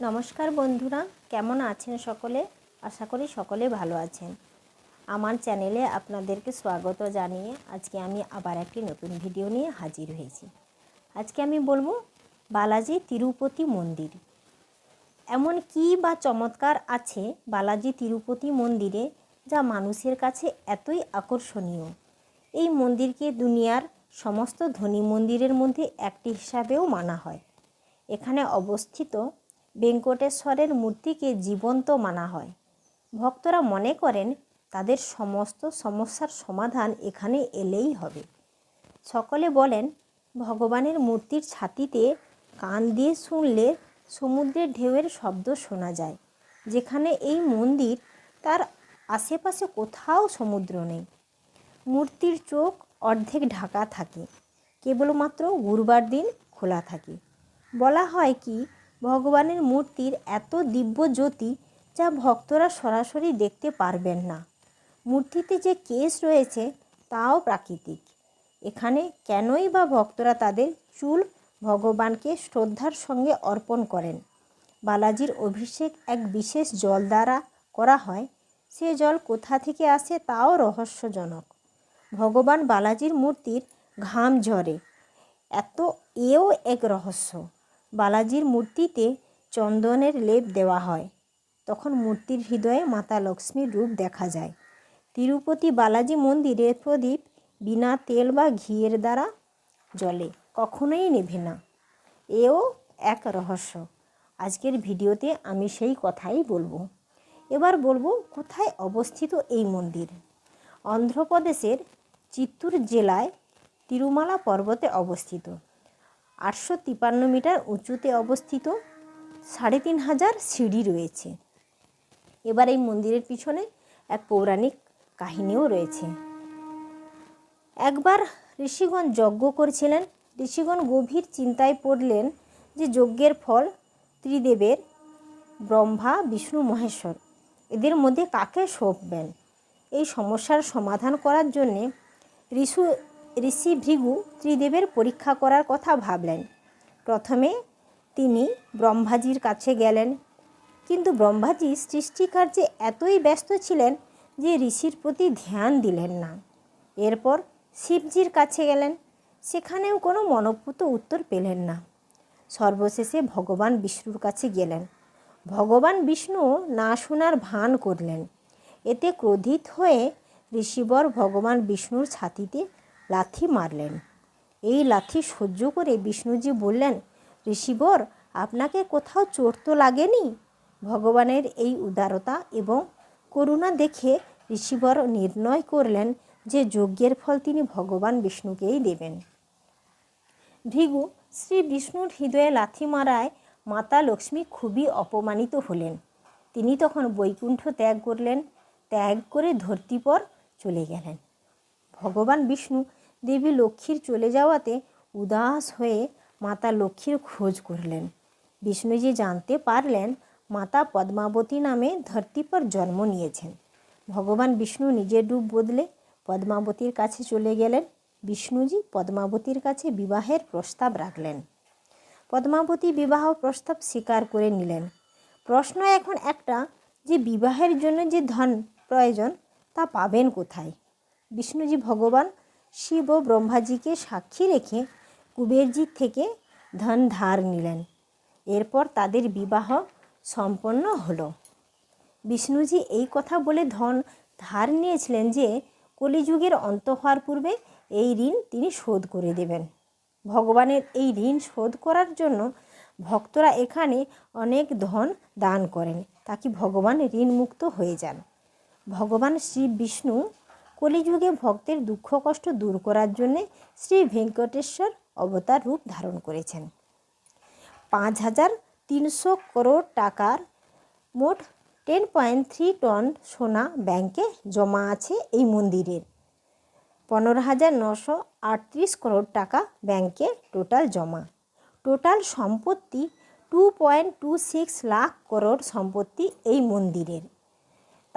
নমস্কার বন্ধুরা, কেমন আছেন সকলে? আশা করি সকলে ভালো আছেন। আমার চ্যানেলে আপনাদেরকে স্বাগত জানিয়ে আজকে আমি আবার একটি নতুন ভিডিও নিয়ে হাজির হয়েছি। আজকে আমি বলব বালাজি তিরুপতি মন্দির। এমন কি বা চমৎকার আছে বালাজি তিরুপতি মন্দিরে যা মানুষের কাছে এতই আকর্ষণীয়? এই মন্দিরকে দুনিয়ার সমস্ত ধনী মন্দিরের মধ্যে একটি হিসাবেও মানা হয়। এখানে অবস্থিত বেঙ্কটেশ্বরের মূর্তিকে জীবন্ত মানা হয়। ভক্তরা মনে করেন, তাদের সমস্ত সমস্যার সমাধান এখানে এলেই হবে। সকলে বলেন, ভগবানের মূর্তির ছাতিতে কান দিয়ে শুনলে সমুদ্রের ঢেউয়ের শব্দ শোনা যায়। যেখানে এই মন্দির, তার আশেপাশে কোথাও সমুদ্র নেই। মূর্তির চোখ অর্ধেক ঢাকা থাকে। কেবলমাত্র গুরুবার দিন খোলা থাকে। বলা হয় কি ভগবানের মূর্তির এত দিব্য জ্যোতি যা ভক্তরা সরাসরি দেখতে পারবেন না। মূর্তিতে যে কেস রয়েছে, তাও প্রাকৃতিক। এখানে কেনই বা ভক্তরা তাদের চুল ভগবানকে শ্রদ্ধার সঙ্গে অর্পণ করেন? বালাজির অভিষেক এক বিশেষ জল দ্বারা করা হয়। সে জল কোথা থেকে আসে তাও রহস্যজনক। ভগবান বালাজির মূর্তির ঘাম ঝরে। এত এও এক রহস্য। বালাজির মূর্তিতে চন্দনের লেপ দেওয়া হয়। তখন মূর্তির হৃদয়ে মাতা লক্ষ্মীর রূপ দেখা যায়। তিরুপতি বালাজি মন্দিরের প্রদীপ বিনা তেল বা ঘিয়ের দ্বারা জ্বলে, কখনোই নেভে না। এও এক রহস্য। আজকের ভিডিওতে আমি সেই কথাই বলব। এবার বলব, কোথায় অবস্থিত এই মন্দির? অন্ধ্রপ্রদেশের চিত্তুর জেলায় তিরুমালা পর্বতে অবস্থিত। আটশো তিপান্ন মিটার উঁচুতে অবস্থিত সাড়ে তিন হাজার সিঁড়ি রয়েছে। এবার এই মন্দিরের পিছনে এক পৌরাণিক কাহিনীও রয়েছে। একবার ঋষিগণ যজ্ঞ করছিলেন। ঋষিগণ গভীর চিন্তায় পড়লেন যে যজ্ঞের ফল ত্রিদেবের ব্রহ্মা, বিষ্ণু, মহেশ্বর, এদের মধ্যে কাকে সঁপবেন এই সমস্যার সমাধান করার জন্যে ঋষু ঋষি ভৃগু ত্রিদেবের পরীক্ষা করার কথা ভাবলেন। প্রথমে তিনি ব্রহ্মাজির কাছে গেলেন। কিন্তু ব্রহ্মাজি সৃষ্টিকার্যে এতই ব্যস্ত ছিলেন যে ঋষির প্রতি ধ্যান দিলেন না। এরপর শিবজির কাছে গেলেন। সেখানেও কোনো মনপুত উত্তর পেলেন না। সর্বশেষে ভগবান বিষ্ণুর কাছে গেলেন। ভগবান বিষ্ণু না শোনার ভান করলেন। এতে ক্রোধিত হয়ে ঋষিবর ভগবান বিষ্ণুর ছাতিতে লাথি মারলেন। এই লাথি সহ্য করে বিষ্ণুজি বললেন, ঋষিবর, আপনাকে কোথাও চোট তো লাগেনি? ভগবানের এই উদারতা এবং করুণা দেখে ঋষিবর নির্ণয় করলেন যে যজ্ঞের ফল তিনি ভগবান বিষ্ণুকেই দেবেন। ভৃগু শ্রী বিষ্ণুর হৃদয়ে লাথি মারায় মাতা লক্ষ্মী খুবই অপমানিত হলেন। তিনি তখন বৈকুণ্ঠ ত্যাগ করলেন, ত্যাগ করে ধরতিপর চলে গেলেন। ভগবান বিষ্ণু দেবী লক্ষ্মীর চলে যাওয়াতে উদাস হয়ে মাতা লক্ষ্মীর খোঁজ করলেন। বিষ্ণুজি জানতে পারলেন মাতা পদ্মাবতী নামে ধরতি পর জন্ম নিয়েছেন। ভগবান বিষ্ণু নিজের রূপ বদলে পদ্মাবতীর কাছে চলে গেলেন। বিষ্ণুজি পদ্মাবতীর কাছে বিবাহের প্রস্তাব রাখলেন। পদ্মাবতী বিবাহ প্রস্তাব স্বীকার করে নিলেন। প্রশ্ন এখন একটা যে বিবাহের জন্য যে ধন প্রয়োজন তা পাবেন কোথায়? বিষ্ণুজি ভগবান শিব ও ব্রহ্মাজিকে সাক্ষী রেখে কুবেরজির থেকে ধন ধার নিলেন। এরপর তাদের বিবাহ সম্পন্ন হলো। বিষ্ণুজি এই কথা বলে ধন ধার নিয়েছিলেন যে, কলিযুগের অন্ত হওয়ার পূর্বে এই ঋণ তিনি শোধ করে দেবেন। ভগবানের এই ঋণ শোধ করার জন্য ভক্তরা এখানে অনেক ধন দান করেন, তাকে ভগবান ঋণমুক্ত হয়ে যান। ভগবান শ্রী বিষ্ণু কলিযুগে ভক্তের দুঃখ কষ্ট দূর করার জন্যে শ্রী ভেঙ্কটেশ্বর অবতার রূপ ধারণ করেছেন। পাঁচ হাজার তিনশো করোড় টাকার মোট টেন পয়েন্ট থ্রি টন সোনা ব্যাংকে জমা আছে এই মন্দিরের। পনেরো হাজার নশো আটত্রিশ করোড় টাকা ব্যাংকে টোটাল জমা। টোটাল সম্পত্তি two point two six lakh crore সম্পত্তি এই মন্দিরের।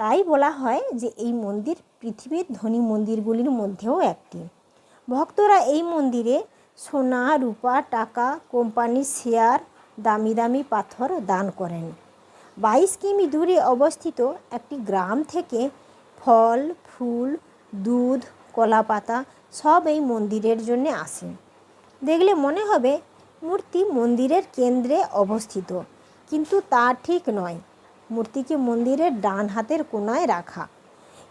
তাই বলা হয় যে এই মন্দির পৃথিবীর ধনী মন্দিরগুলির মধ্যেও একটি। ভক্তরা এই মন্দিরে সোনা, রূপা, টাকা, কোম্পানির শেয়ার, দামি দামি পাথর দান করেন। বাইশ কিমি দূরে অবস্থিত একটি গ্রাম থেকে ফল, ফুল, দুধ কলা পাতা সব এই মন্দিরের জন্য আসে। দেখলে মনে হবে, মূর্তি মন্দিরের কেন্দ্রে অবস্থিত, কিন্তু তা ঠিক নয়। মূর্তিকে মন্দিরের ডান হাতের কোনায় রাখা।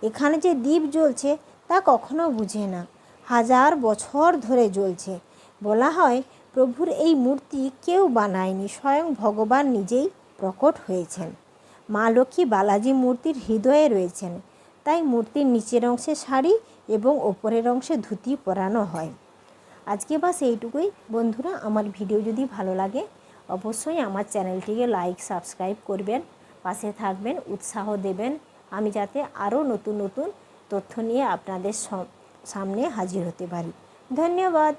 এখানে যে দ্বীপ জ্বলছে, তা কখনো বুঝে না। হাজার বছর ধরে জ্বলছে। বলা হয়, প্রভুর এই মূর্তি কেউ বানায়নি, স্বয়ং ভগবান নিজেই প্রকট হয়েছেন। মা লক্ষ্মী বালাজি মূর্তির হৃদয়ে রয়েছেন। তাই মূর্তির নিচের অংশে শাড়ি এবং ওপরের অংশে ধুতি পরানো হয়। আজকে বাস এইটুকুই। বন্ধুরা, আমার ভিডিও যদি ভালো লাগে, অবশ্যই আমার চ্যানেলটিকে লাইক, সাবস্ক্রাইব করবেন। পাশে থাকবেন, উৎসাহ দেবেন। আমি যাতে আরও নতুন নতুন তথ্য নিয়ে আপনাদের সামনে হাজির হতে পারি। ধন্যবাদ।